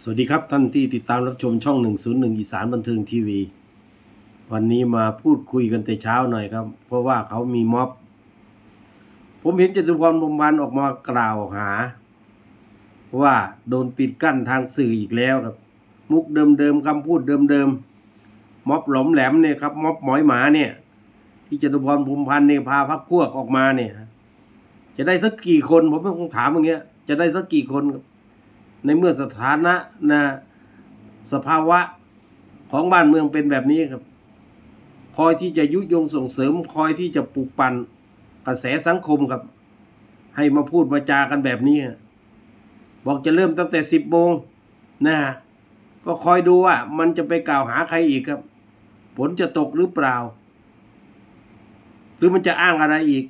สวัสดีครับท่านที่ติดตามรับชมช่อง 101 อีสานบันเทิงทีวี วันนี้มาพูดคุยกันแต่เช้าหน่อยครับ เพราะว่าเขามีม็อบ ผมเห็นจตุพรบรมวันออกมากล่าวหา ว่าโดนปิดกั้นทางสื่ออีกแล้วครับ มุกเดิมๆคำพูดเดิมๆม็อบหลอมแหลมเนี่ยครับม็อบหมอยหมาเนี่ย ที่จตุพรพรมพันธ์เนี่ยพาพักพวกออกมาเนี่ย จะได้สักกี่คนผมต้องถามอย่างเงี้ย จะได้สักกี่คนครับ ในเมื่อสถานะนะสภาวะของบ้านเมืองเป็นแบบนี้ครับ คอยที่จะยุยงส่งเสริม คอยที่จะปลุกปั่นกระแสสังคมครับ ให้มาพูดมาจากันแบบนี้ บอกจะเริ่มตั้งแต่สิบโมงนะฮะก็คอยดูว่ามันจะไปกล่าวหาใครอีกครับผลจะตกหรือเปล่า หรือมันจะอ้างอะไรอีก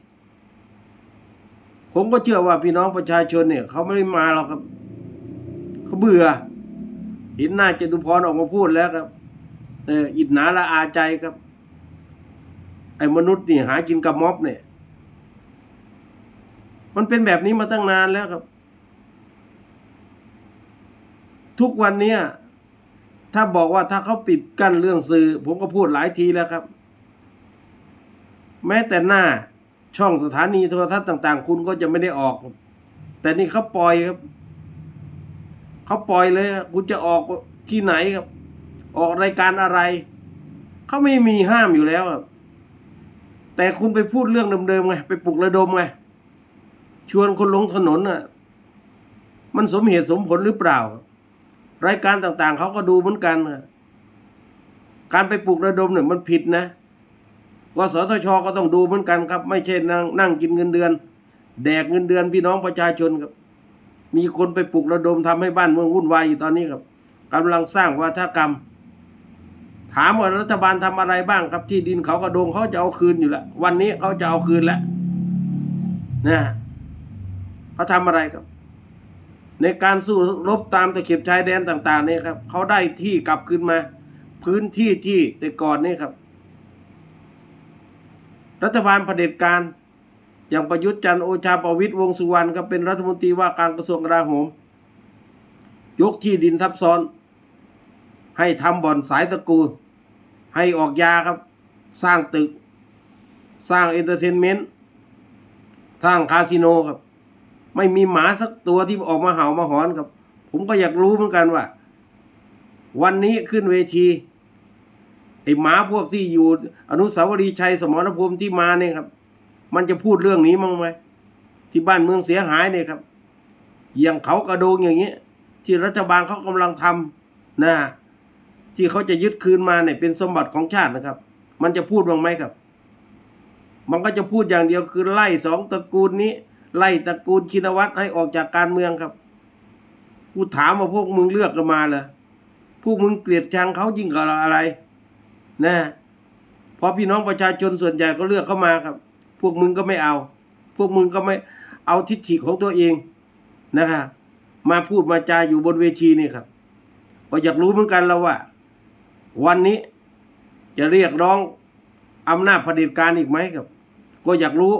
ผมก็เชื่อว่าพี่น้องประชาชนเนี่ย เขาไม่ได้มาหรอกครับ เบื่อ เห็นหน้าจตุพรออกมาพูดแล้วครับ เอออิดหนาละอาใจครับ ไอ้มนุษย์นี่หากินกับม็อบเนี่ย มันเป็นแบบนี้มาตั้งนานแล้วครับ ทุกวันเนี้ยถ้าบอกว่าถ้าเขาปิดกั้นเรื่องสื่อ ผมก็พูดหลายทีแล้วครับ แม้แต่หน้าช่องสถานีโทรทัศน์ต่าง ๆ คุณก็จะไม่ได้ออก แต่นี่เขาปล่อยครับ เขาปล่อยเลยคุณจะออกที่ไหนครับ ออกรายการอะไร เขาไม่มีห้ามอยู่แล้วครับแต่คุณไปพูดเรื่องเดิมๆไงไปปลุกระดมไงชวนคนลงถนนน่ะ มันสมเหตุสมผลหรือเปล่า รายการต่างๆ เขาก็ดูเหมือนกันการไปปลุกระดมเนี่ยมันผิดนะกสทชก็ต้องดูเหมือนกันครับ ไม่ใช่นั่งนั่งกินเงินเดือน แดกเงินเดือนพี่น้องประชาชนครับ มีคนไปปลุกระดมทำให้บ้านเมืองวุ่นวายอยู่ตอนนี้ครับกำลังสร้างวัฒกรรม ถามว่ารัฐบาลทำอะไรบ้างครับที่ดินเขากระดงเขาจะเอาคืนอยู่แล้ววันนี้เขาจะเอาคืนแล้วนะเขาทำอะไรครับ ในการสู้รบตามตะเข็บชายแดนต่าง ๆ นี่ครับเขาได้ที่กลับคืนมา พื้นที่ที่แต่ก่อนนี่ครับ รัฐบาลเผด็จการ อย่างประยุทธ์จันโอชาประวิตยวงสุวรรณก็เป็นรัฐมนตรีว่าการกระทรวงกลาโหม ยกที่ดินทับซ้อน ให้ทำบ่อนสายตะกูล ให้ออกยาครับ สร้างตึก สร้างเอนเตอร์เทนเมนต์สร้างคาสิโนครับ ไม่มีหมาสักตัวที่ออกมาเห่ามาหอนครับ ผมก็อยากรู้เหมือนกันว่า วันนี้ขึ้นเวทีไอ้หมาพวกที่อยู่อนุสาวรีย์ชัยสมรภูมิที่มาเนี่ยครับ มันจะพูดเรื่องนี้มั้งไหมที่บ้านเมืองเสียหายเนี่ยครับ อย่างเขากระโดงอย่างเงี้ยที่รัฐบาลเขากำลังทำนะที่เขาจะยึดคืนมาเนี่ยเป็นสมบัติของชาตินะครับ มันจะพูดบ้างไหมครับ มันก็จะพูดอย่างเดียวคือไล่สองตระกูลนี้ ไล่ตระกูลชินวัตรให้ออกจากการเมืองครับกูถามว่าพวกมึงเลือกกันมาเหรอพวกมึงเกลียดชังเขายิ่งกว่าอะไร นะพราะพี่น้องประชาชนส่วนใหญ่ก็เลือกเข้ามาครับ พวกมึงก็ไม่เอา พวกมึงก็ไม่เอาทิฏฐิของตัวเองนะครับมาพูดมาจาอยู่บนเวทีนี่ครับก็อยากรู้เหมือนกันแล้วว่า วันนี้จะเรียกร้องอำนาจเผด็จการอีกไหมครับ ก็อยากรู้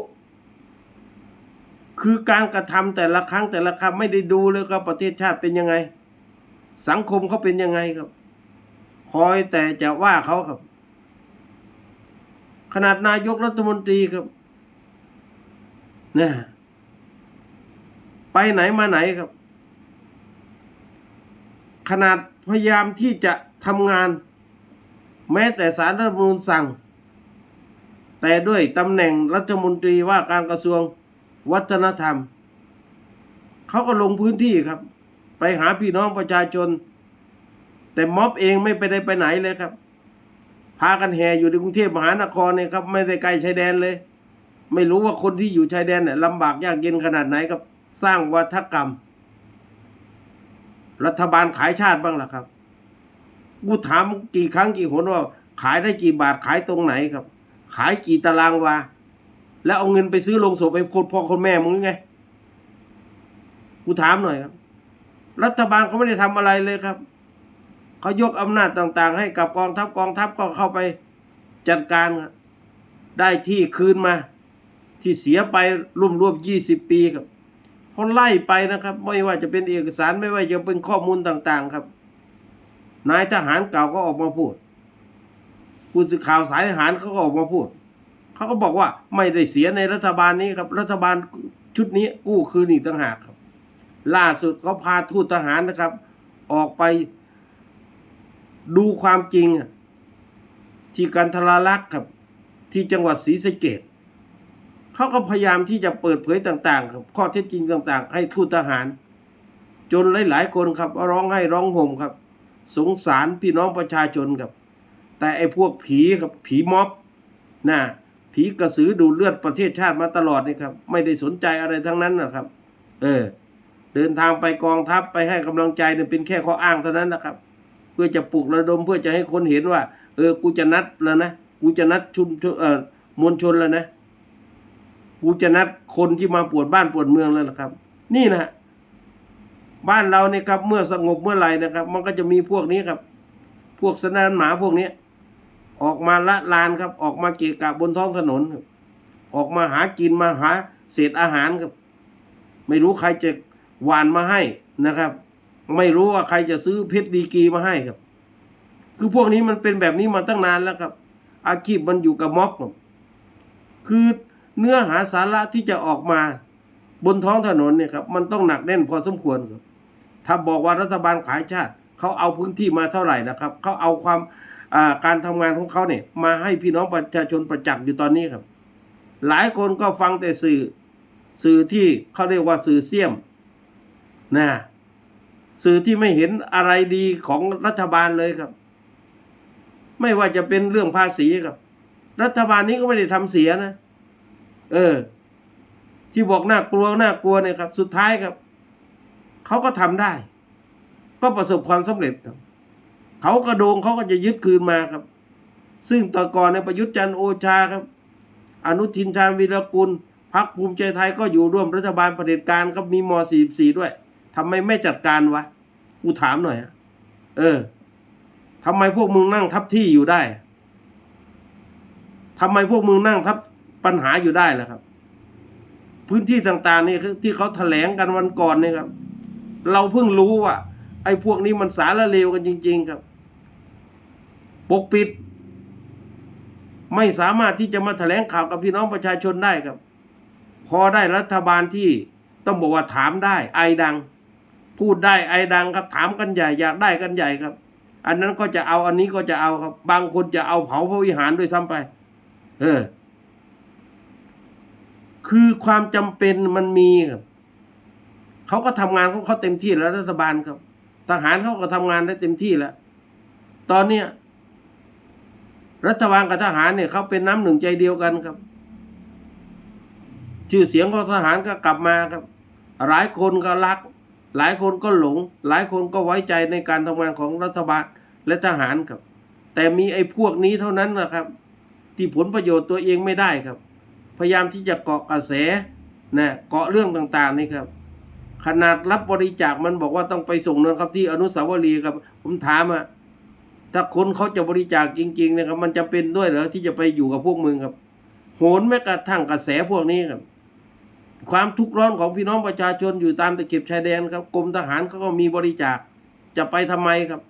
คือการกระทำแต่ละครั้งแต่ละคำไม่ได้ดูเลยครับประเทศชาติเป็นยังไง สังคมเขาเป็นยังไงครับ คอยแต่จะว่าเขาครับ ขนาดนายกรัฐมนตรีครับ นะไปไหนมาไหนครับ ขนาดพยายามที่จะทำงาน แม้แต่สารรัฐมนูญสั่ง แต่ด้วยตำแหน่งรัฐมนตรีว่าการกระทรวงวัฒนธรรม เขาก็ลงพื้นที่ครับ ไปหาพี่น้องประชาชน แต่ม็อบเองไม่ไปได้ไปไหนเลยครับ พากันแห่อยู่ในกรุงเทพมหานครเนี่ยครับ ไม่ได้ไกลชายแดนเลย ไม่รู้ว่าคนที่อยู่ชายแดนเนี่ยลำบากยากเย็นขนาดไหนครับสร้างวัฒกรรม รัฐบาลขายชาติบ้างล่ะครับกูถามกี่ครั้งกี่หนว่า ขายได้กี่บาทขายตรงไหนครับ ขายกี่ตารางวาแล้วเอาเงินไปซื้อลงศพไปคนพ่อคนแม่มึงไงกูถามหน่อยครับ รัฐบาลเขาไม่ได้ทำอะไรเลยครับเขายกอำนาจต่าง ๆ ให้กับกองทัพกองทัพก็เข้าไปจัดการครับได้ที่คืนมา ที่เสียไปร่วมรวมยี่สิบปีครับเขาไล่ไปนะครับ ไม่ว่าจะเป็นเอกสารไม่ว่าจะเป็นข้อมูลต่างๆครับ นายทหารเก่าก็ออกมาพูดผู้สื่อข่าวสายทหารเขาก็ออกมาพูดเขาก็บอกว่าไม่ได้เสียในรัฐบาลนี้ครับ รัฐบาลชุดนี้กู้คืนอีกต่างหากครับ ล่าสุดเขาพาทูตทหารนะครับ ออกไปดูความจริงที่กันทราลักษ์ครับ ที่จังหวัดศรีสะเกด เขาก็พยายามที่จะเปิดเผยต่างๆครับข้อเท็จจริงต่าง ๆ ให้ทูตทหาร จนหลาย ๆ คนครับร้องให้ร้องห่มครับ สงสารพี่น้องประชาชนครับ แต่ไอ้พวกผีครับผีม็อบนะผีกระสือดูเลือดประเทศชาติมาตลอดนี่ครับ ไม่ได้สนใจอะไรทั้งนั้นนะครับ เออ เดินทางไปกองทัพไปให้กำลังใจเนี่ยเป็นแค่ข้ออ้างเท่านั้นนะครับ เพื่อจะปลุกระดมเพื่อจะให้คนเห็นว่า เออกูจะนัดแล้วนะกูจะนัดชุมชนเออมวลชนแล้วนะ กูจะนัดคนที่มาปวดบ้านปวดเมืองแล้วนะครับ นี่นะฮะบ้านเราเนี่ยครับ เมื่อสงบเมื่อไหร่นะครับ มันก็จะมีพวกนี้ครับ พวกสนานหมาพวกเนี้ยออกมาละลานครับ ออกมาเกะกะบนท้องถนนครับ ออกมาหากินมาหาเศษอาหารครับ ไม่รู้ใครจะหวานมาให้นะครับ ไม่รู้ว่าใครจะซื้อเพชรดีกรีมาให้ครับ คือพวกนี้มันเป็นแบบนี้มาตั้งนานแล้วครับ อาชีพมันอยู่กับม็อบครับคือ เนื้อหาสาระที่จะออกมาบนท้องถนนเนี่ยครับมันต้องหนักแน่นพอสมควรครับถ้าบอกว่ารัฐบาลขายชาติเขาเอาพื้นที่มาเท่าไหร่นะครับเขาเอาความาการทำงานของเขาเนี่ยมาให้พี่น้องประชาชนประจักษ์อยู่ตอนนี้ครับ หลายคนก็ฟังแต่สื่อสื่อที่เขาเรียกว่าสื่อเสี่ยมนะสื่อที่ไม่เห็นอะไรดีของรัฐบาลเลยครับ ไม่ว่าจะเป็นเรื่องภาษีครับ รัฐบาลนี้ก็ไม่ได้ทำเสียนะ เออ ที่บอกน่ากลัวน่ากลัวเนี่ยครับ สุดท้ายครับเขาก็ทำได้ ก็ประสบความสำเร็จครับเขากระโดงเขาก็จะยึดคืนมาครับ ซึ่งแตะก่อนในประยุทธ์จันโอชาครับ อนุทินชาญวีรกุลพักภูมิใจไทยก็อยู่ร่วมรัฐบาลเผด็จการครับมีม .44 ด้วยทำไมไม่จัดการวะกูถามหน่อยอะเออทำไมพวกมึงนั่งทับที่อยู่ได้ทำไมพวกมึงนั่งทับ ปัญหาอยู่ได้แหละครับ พื้นที่ต่างๆนี่ที่เขาแถลงกันวันก่อนเนี่ยครับ เราเพิ่งรู้ว่า ไอ้พวกนี้มันสารเลวกันจริง ๆครับ ปกปิด ไม่สามารถที่จะมาแถลงข่าวกับพี่น้องประชาชนได้ครับ พอได้รัฐบาลที่ต้องบอกว่าถามได้ ไอดัง พูดได้ไอดังครับ ถามกันใหญ่อยากได้กันใหญ่ครับ อันนั้นก็จะเอาอันนี้ก็จะเอาครับ บางคนจะเอาเผาพระวิหารด้วยซ้ำไป เออ คือความจำเป็นมันมีครับเขาก็ทำงานของเขาเต็มที่แล้วรัฐบาลครับ ทหารเขาก็ทำงานได้เต็มที่แล้ว ตอนเนี้ยรัฐบาลกับทหารเนี่ยเขาเป็นน้ำหนึ่งใจเดียวกันครับ ชื่อเสียงของทหารก็กลับมาครับ หลายคนก็รัก หลายคนก็หลง หลายคนก็ไว้ใจในการทำงานของรัฐบาลและทหารครับ แต่มีไอ้พวกนี้เท่านั้นนะครับ ที่ผลประโยชน์ตัวเองไม่ได้ครับ พยายามที่จะเกาะกระแสนะเกาะเรื่องต่างๆนี่ครับขนาดรับบริจาคมันบอกว่าต้องไปส่งนะครับที่อนุสาวรีย์ครับ ผมถามอะถ้าคนเขาจะบริจาคจริงๆนะครับมันจะเป็นด้วยเหรอที่จะไปอยู่กับพวกมึงครับ โหนแม้กระทั่งกระแสพวกนี้ครับ ความทุกข์ร้อนของพี่น้องประชาชนอยู่ตามตะเข็บชายแดนครับกรมทหารเขาก็มีบริจาค จะไปทำไมครับ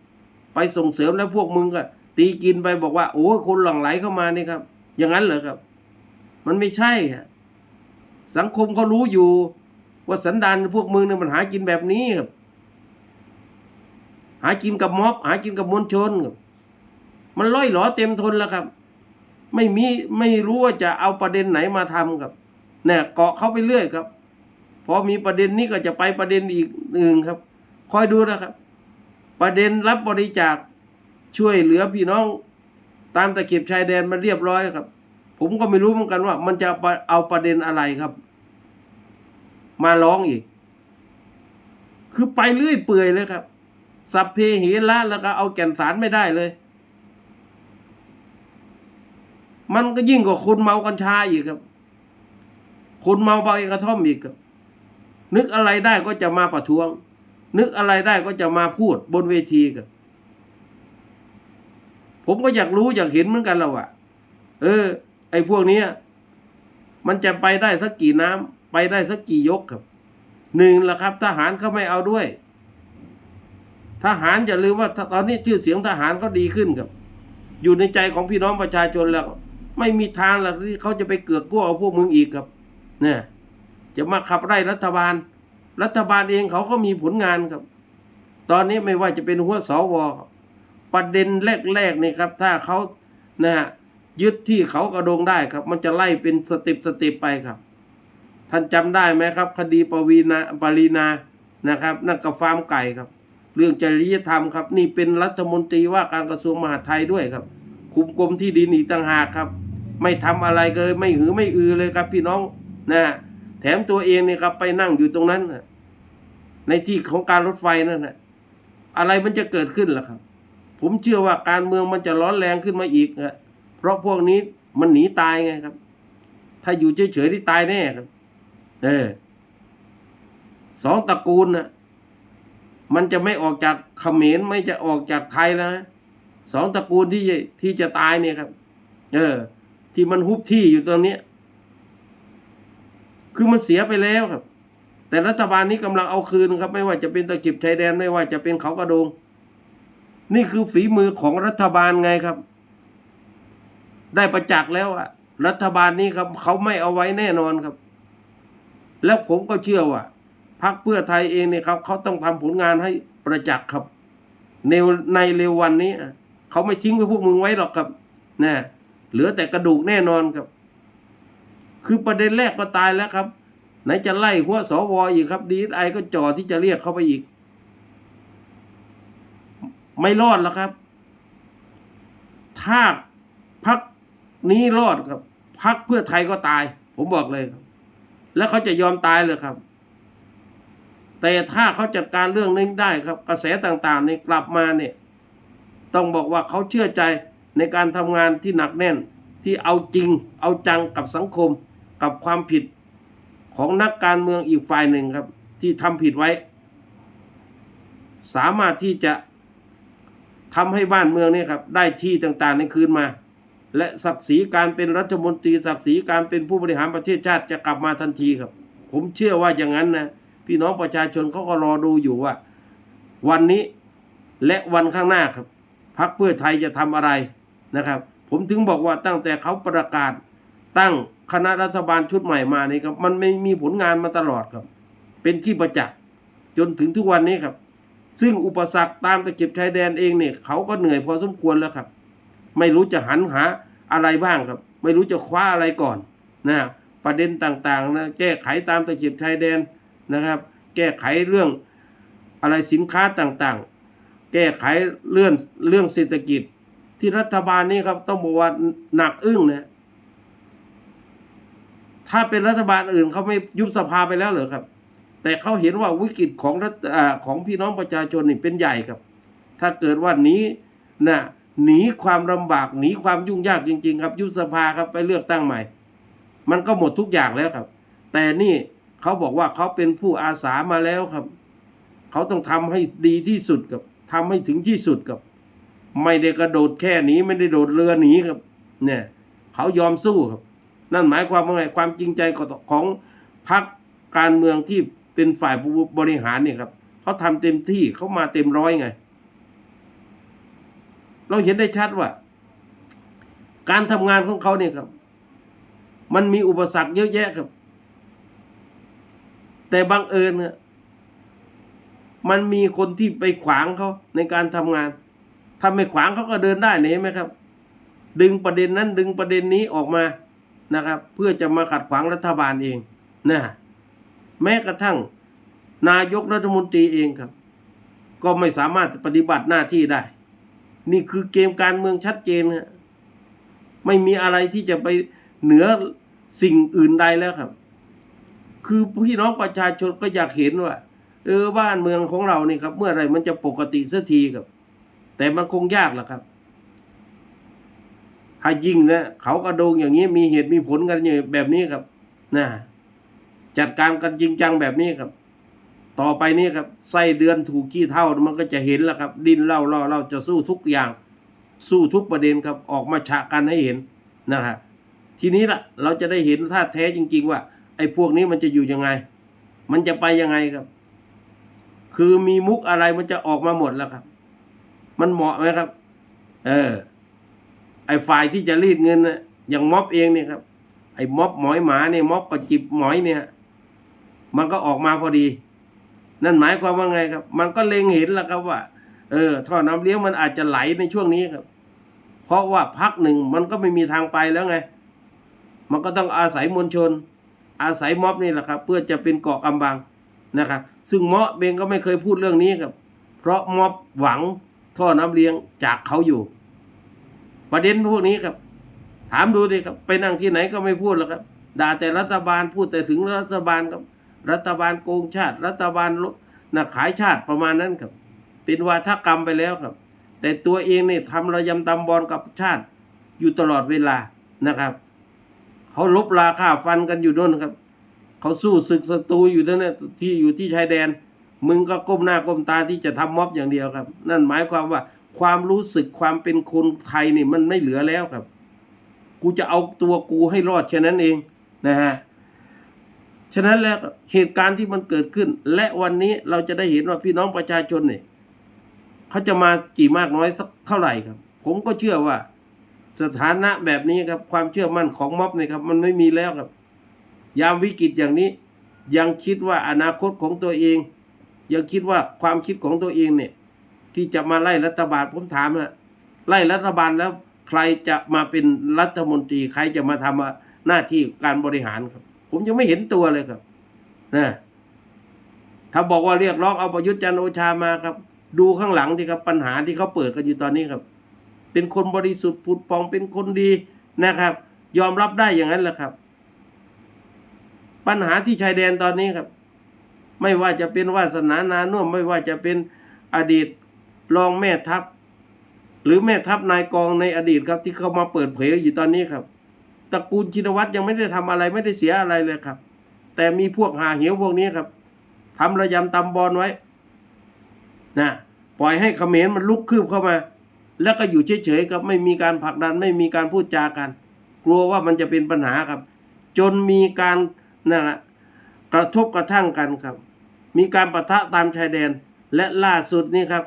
ไปส่งเสริมแล้วพวกมึงก็ตีกินไปบอกว่า โอ้คนหลั่งไหลเข้ามานี่ครับ อย่างนั้นเหรอครับ มันไม่ใช่สังคมเขารู้อยู่ ว่าสันดานพวกมึงเนี่ยมันหากินแบบนี้ครับหากินกับม็อบ หากินกับมวลชนครับมันล่อยหลอเต็มทนแล้วครับ ไม่มีไม่รู้ว่าจะเอาประเด็นไหนมาทำครับเนี่ยเกาะเขาไปเรื่อยครับพอมีประเด็นนี้ก็จะไปประเด็นอีกหนึ่งครับ คอยดูนะครับ ประเด็นรับบริจาคช่วยเหลือพี่น้อง ตามตะเข็บชายแดนมาเรียบร้อยแล้วครับ ผมก็ไม่รู้เหมือนกันว่า มันจะเอาประเด็นอะไรครับ มาร้องอีก คือไปเรื่อยเปื่อยเลยครับ สัพเพเหระแล้วก็เอาแก่นสารไม่ได้เลย มันก็ยิ่งกว่าคนเมากัญชาอีกครับ คนเมาใบกระท่อมอีกครับ นึกอะไรได้ก็จะมาประท้วง นึกอะไรได้ก็จะมาพูดบนเวทีครับผมก็อยากรู้อยากเห็นเหมือนกันแล้วอะเออ อ้พวกนี้มันจะไปได้สักกี่น้ำไปได้สักกี่ยกครับหนึ่งละครับ ทหารเขาไม่เอาด้วย ทหารอย่าลืมว่าตอนนี้ชื่อเสียงทหารเขาดีขึ้นครับ อยู่ในใจของพี่น้องประชาชนแล้ว ไม่มีทางหรอกที่เขาจะไปเกือกกลัวเอาพวกมึงอีกครับเนี่ยจะมาขับไล่รัฐบาล รัฐบาลเองเขาก็มีผลงานครับ ตอนนี้ไม่ว่าจะเป็นหัวสวประเด็นแรกๆนี่ครับ ถ้าเขานะฮะ ยึดที่เขากระโดงได้ครับ มันจะไล่เป็นสเต็ปสเต็ปไปครับ ท่านจำได้ไหมครับ คดีปวีนาปรีนานะครับ นั่นกับฟาร์มไก่ครับ เรื่องจริยธรรมครับ นี่เป็นรัฐมนตรีว่าการกระทรวงมหาดไทยด้วยครับ คุมกรมที่ดินอีกต่างหากครับ ไม่ทำอะไรเลยไม่หือไม่อือเลยครับ พี่น้องนะแถมตัวเองเนี่ยครับไปนั่งอยู่ตรงนั้นในที่ของการรถไฟนั่นนะอะไรมันจะเกิดขึ้นล่ะครับ ผมเชื่อว่าการเมืองมันจะร้อนแรงขึ้นมาอีกนะ ราะพวกนี้มันหนีตายไงครับ ถ้าอยู่เฉยๆที่ตายแน่ครับ เออสองตระกูลนะมันจะไม่ออกจากเขมรไม่จะออกจากไทยแล้วนะสองตระกูลที่ที่จะตายเนี่ยครับ เออ ที่มันฮุบที่อยู่ตรงนี้คือมันเสียไปแล้วครับ แต่รัฐบาลนี้กำลังเอาคืนครับ ไม่ว่าจะเป็นตะกิบชายแดนไม่ว่าจะเป็นเขากระโดง นี่คือฝีมือของรัฐบาลไงครับ ได้ประจักษ์แล้วอะรัฐบาลนี้ครับเขาไม่เอาไว้แน่นอนครับ แล้วผมก็เชื่อว่าพรรคเพื่อไทยเองเนี่ยครับเขาต้องทำผลงานให้ประจักษ์ครับในในเร็ววันนี้เขาไม่ทิ้งไว้พวกมึงไว้หรอกครับนะเหลือแต่กระดูกแน่นอนครับ คือประเด็นแรกก็ตายแล้วครับ ไหนจะไล่หัวสวอีกครับดีไอก็จ่อที่จะเรียกเขาไปอีก ไม่รอดแล้วครับ ถ้าพัก นี้รอดครับพักเพื่อไทยก็ตาย ผมบอกเลยครับ แล้วเขาจะยอมตายเลยครับ แต่ถ้าเขาจัดการเรื่องนี้ได้ครับ กระแสต่างๆนี่กลับมาเนี่ย ต้องบอกว่าเขาเชื่อใจในการทำงานที่หนักแน่นที่เอาจริง เอาจังกับสังคมกับความผิดของนักการเมืองอีกฝ่ายหนึ่งครับ ที่ทำผิดไว้ สามารถที่จะทำให้บ้านเมืองเนี่ยครับ ได้ที่ต่างๆในคืนมา และศักดิ์ศรีการเป็นรัฐมนตรีศักดิ์ศรีการเป็นผู้บริหารประเทศชาติจะกลับมาทันทีครับ ผมเชื่อว่าอย่างนั้นนะพี่น้องประชาชนเขาก็รอดูอยู่ว่า วันนี้และวันข้างหน้าครับพรรคเพื่อไทยจะทำอะไรนะครับ ผมถึงบอกว่าตั้งแต่เขาประกาศตั้งคณะรัฐบาลชุดใหม่มานี่ครับ มันไม่มีผลงานมาตลอดครับ เป็นที่ประจักษ์จนถึงทุกวันนี้ครับ ซึ่งอุปสรรคตามตะเข็บชายแดนเองเนี่ยเขาก็เหนื่อยพอสมควรแล้วครับ ไม่รู้จะหันหา อะไรบ้างครับ ไม่รู้จะคว้าอะไรก่อนนะประเด็นต่างๆนะแก้ไขตามตะเข็บชายแดนนะครับ แก้ไขเรื่องอะไรสินค้าต่างๆ แก้ไขเรื่องเรื่องเศรษฐกิจที่รัฐบาลนี้ครับต้องบอกว่าหนักอึ้งนะถ้าเป็นรัฐบาลอื่นเขาไม่ยุบสภาไปแล้วเหรอครับ แต่เขาเห็นว่าวิกฤตของรัฐอ่าของพี่น้องประชาชนนี่เป็นใหญ่ครับ ถ้าเกิดว่านี้นะ หนีความลำบากหนีความยุ่งยากจริง ๆ ครับ ยุบสภาครับไปเลือกตั้งใหม่ มันก็หมดทุกอย่างแล้วครับ แต่นี่เขาบอกว่าเขาเป็นผู้อาสามาแล้วครับ เขาต้องทำให้ดีที่สุดกับทำให้ถึงที่สุดกับ ไม่ได้กระโดดแค่หนีไม่ได้โดดเรือหนีครับ เนี่ย เขายอมสู้ครับ นั่นหมายความว่าไงความจริงใจของพรรคการเมืองที่เป็นฝ่ายผู้บริหารเนี่ยครับเขาทำเต็มที่เขามาเต็มร้อยไง เราเห็นได้ชัดว่า การทำงานของเขาเนี่ยครับ มันมีอุปสรรคเยอะแยะครับ แต่บังเอิญเนี่ยมันมีคนที่ไปขวางเขาในการทำงานถ้าไม่ขวางเขาก็เดินได้เห็นไหมครับ ดึงประเด็นนั้นดึงประเด็นนี้ออกมานะครับ เพื่อจะมาขัดขวางรัฐบาลเองนะแม้กระทั่งนายกรัฐมนตรีเองครับ ก็ไม่สามารถปฏิบัติหน้าที่ได้ นี่คือเกมการเมืองชัดเจนฮะไม่มีอะไรที่จะไปเหนือสิ่งอื่นใดแล้วครับ คือพี่น้องประชาชนก็อยากเห็นว่า เออบ้านเมืองของเรานี่ครับ เมื่อไรมันจะปกติสักทีครับ แต่มันคงยากแหละครับถ้ายิ่งนะเขากระโดงอย่างนี้มีเหตุมีผลกันอย่างแบบนี้ครับนะจัดการกันจริงจังแบบนี้ครับ ต่อไปนี้ครับไส้เดือนถูกขี้เท่ามันก็จะเห็นแล้วครับ ดินเล่าเล่าเราจะสู้ทุกอย่าง สู้ทุกประเด็นครับออกมาฉะกันให้เห็นนะฮะทีนี้ล่ะ เราจะได้เห็นท่าแท้จริง ๆ ว่า ไอ้พวกนี้มันจะอยู่ยังไง มันจะไปยังไงครับ คือมีมุกอะไรมันจะออกมาหมดแล้วครับ มันเหมาะไหมครับ เออ ไอ้ฝ่ายที่จะรีดเงินนะอย่างม็อบเองเนี่ยครับ ไอ้ม็อบหมอยหมาเนี่ยม็อบประจิบหมอยเนี่ย มันก็ออกมาพอดี นั่นหมายความว่าไงครับ มันก็เล็งเห็นแล้วครับว่า เออท่อน้ำเลี้ยงมันอาจจะไหลในช่วงนี้ครับ เพราะว่าพักหนึ่งมันก็ไม่มีทางไปแล้วไง มันก็ต้องอาศัยมวลชน อาศัยม็อบนี่แหละครับ เพื่อจะเป็นเกาะกำบังนะครับ ซึ่งเมาะเบงก็ไม่เคยพูดเรื่องนี้ครับ เพราะม็อบหวังท่อน้ำเลี้ยงจากเขาอยู่ ประเด็นพวกนี้ครับ ถามดูดิครับ ไปนั่งที่ไหนก็ไม่พูดแล้วครับด่าแต่รัฐบาลพูดแต่ถึงรัฐบาลครับ รัฐบาลโกงชาติ รัฐบาลนะขายชาติประมาณนั้นครับ เป็นวาทกรรมไปแล้วครับ แต่ตัวเองเนี่ยทำระยำตำบอลกับชาติอยู่ตลอดเวลานะครับเขาลบราค่าฟันกันอยู่นู่นครับเขาสู้ศึกศัตรูอยู่นั่นนะที่อยู่ที่ชายแดน มึงก็ก้มหน้าก้มตาที่จะทำม็อบอย่างเดียวครับ นั่นหมายความว่าความรู้สึกความเป็นคนไทยนี่มันไม่เหลือแล้วครับ กูจะเอาตัวกูให้รอดแค่นั้นเองนะฮะ ฉะนั้นแล้วเหตุการณ์ที่มันเกิดขึ้น และวันนี้เราจะได้เห็นว่าพี่น้องประชาชนเนี่ยเขาจะมากี่มากน้อยสักเท่าไหร่ครับ ผมก็เชื่อว่า สถานะแบบนี้ครับ ความเชื่อมั่นของม็อบเนี่ยครับ มันไม่มีแล้วครับ ยามวิกฤตอย่างนี้ ยังคิดว่าอนาคตของตัวเอง ยังคิดว่าความคิดของตัวเองเนี่ย ที่จะมาไล่รัฐบาลผมถามฮะไล่รัฐบาลแล้ว ใครจะมาเป็นรัฐมนตรี ใครจะมาทำหน้าที่การบริหารครับ ผมยังไม่เห็นตัวเลยครับนะถ้าบอกว่าเรียกร้องเอาประยุทธ์จันโอชามาครับ ดูข้างหลังที่ครับปัญหาที่เขาเปิดกันอยู่ตอนนี้ครับ เป็นคนบริสุทธิ์ผุดพองเป็นคนดีนะครับ ยอมรับได้อย่างนั้นแหละครับ ปัญหาที่ชายแดนตอนนี้ครับ ไม่ว่าจะเป็นวาสนานานุ่มไม่ว่าจะเป็นอดีตรองแม่ทัพ หรือแม่ทัพนายกองในอดีตครับ ที่เขามาเปิดเผยอยู่ตอนนี้ครับ ตระกูลชินวัตรยังไม่ได้ทำอะไรไม่ได้เสียอะไรเลยครับ แต่มีพวกหาเหวพวกนี้ครับทำระยำตำบอลไว้นะปล่อยให้เขมรมันลุกคืบเข้ามา แล้วก็อยู่เฉยๆครับไม่มีการผลักดันไม่มีการพูดจากัน กลัวว่ามันจะเป็นปัญหาครับ จนมีการนะฮะกระทบกระทั่งกันครับ มีการประทะตามชายแดนและล่าสุดนี่ครับ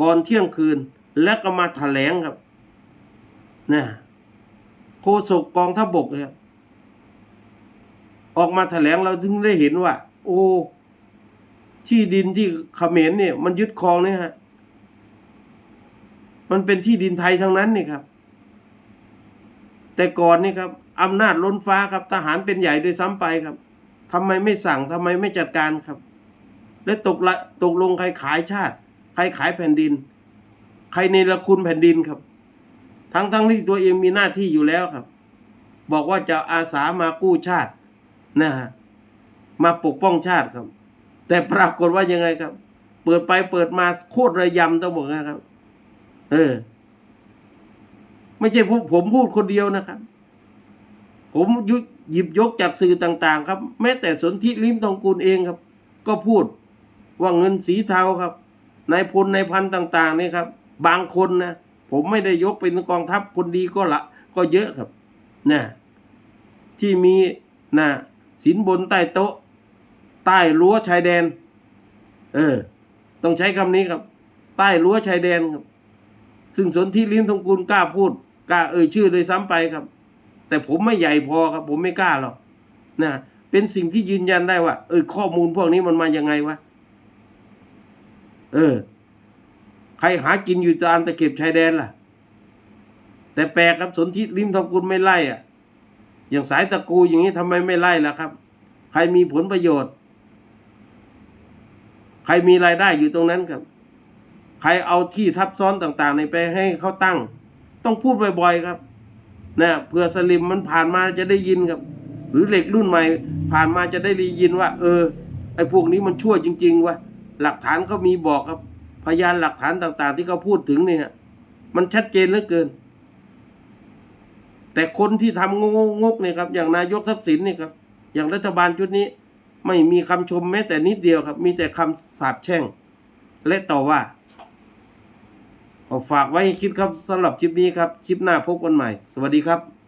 ก่อนเที่ยงคืนแล้วก็มาแถลงครับนะ โฆษกกองทัพบกครับออกมาแถลงเราถึงได้เห็นว่า โอ้ที่ดินที่เขมรเนี่ย มันยึดครองเนี่ยฮะ มันเป็นที่ดินไทยทั้งนั้นนี่ครับ แต่ก่อนนี่ครับอำนาจล้นฟ้าครับทหารเป็นใหญ่โดวยซ้ำไปครับทำไมไม่สั่งทำไมไม่จัดการครับ และตกละตกลงใครขายชาติ ใครขายแผ่นดิน ใครในละคุณแผ่นดินครับ ทั้งทั้งที่ตัวเองมีหน้าที่อยู่แล้วครับ บอกว่าจะอาสามากู้ชาตินะฮะมาปกป้องชาติครับ แต่ปรากฏว่ายังไงครับ เปิดไปเปิดมาโคตรระยำต้องบอกนะครับ เออ ไม่ใช่พวกผมพูดคนเดียวนะครับ ผมยุหยิบยกจากสื่อต่าง ๆ ครับ แม้แต่สนธิลิมทองกุลเองครับ ก็พูดว่าเงินสีเทาครับนายพลนายพันต่าง ๆ นี่ครับ บางคนนะ ผมไม่ได้ยกเป็นกองทัพคนดีก็ละ ก็เยอะครับนะที่มีนะสินบนใต้โต๊ะ ใต้รั้วชายแดน เออ ต้องใช้คำนี้ครับ ใต้รั้วชายแดนครับ ซึ่งสนธิลิ้มทองกุลกล้าพูดกล้าเอ่ยชื่อโดยซ้ำไปครับ แต่ผมไม่ใหญ่พอครับ ผมไม่กล้าหรอกนะเป็นสิ่งที่ยืนยันได้ว่า เออข้อมูลพวกนี้มันมายังไงวะ เออ ใครหากินอยู่ตามตะเข็บชายแดนล่ะ แต่แปลกครับสนธิลิ้มทองกุลไม่ไล่อะ อย่างสายตะกูอย่างนี้ทำไมไม่ไล่ล่ะครับ ใครมีผลประโยชน์ ใครมีรายได้อยู่ตรงนั้นครับ ใครเอาที่ทับซ้อนต่างๆ ในไปให้เขาตั้ง ต้องพูดบ่อยๆครับนะเพื่อสลิมมันผ่านมาจะได้ยินครับ หรือเหล็กรุ่นใหม่ ผ่านมาจะได้รียินว่า เออไอ้พวกนี้มันชั่วจริง ๆวะหลักฐานเขามีบอกครับ พยานหลักฐานต่าง ๆ ที่เขาพูดถึงเนี่ย มันชัดเจนเหลือเกิน แต่คนที่ทำงกๆเนี่ยครับ อย่างนายกทักษิณนี่ยครับ อย่างรัฐบาลชุดนี้ ไม่มีคำชมแม้แต่นิดเดียวครับ มีแต่คำสาปแช่ง และต่อว่าขอฝากไว้คิดครับสำหรับคลิปนี้ครับ คลิปหน้าพบกันใหม่ สวัสดีครับ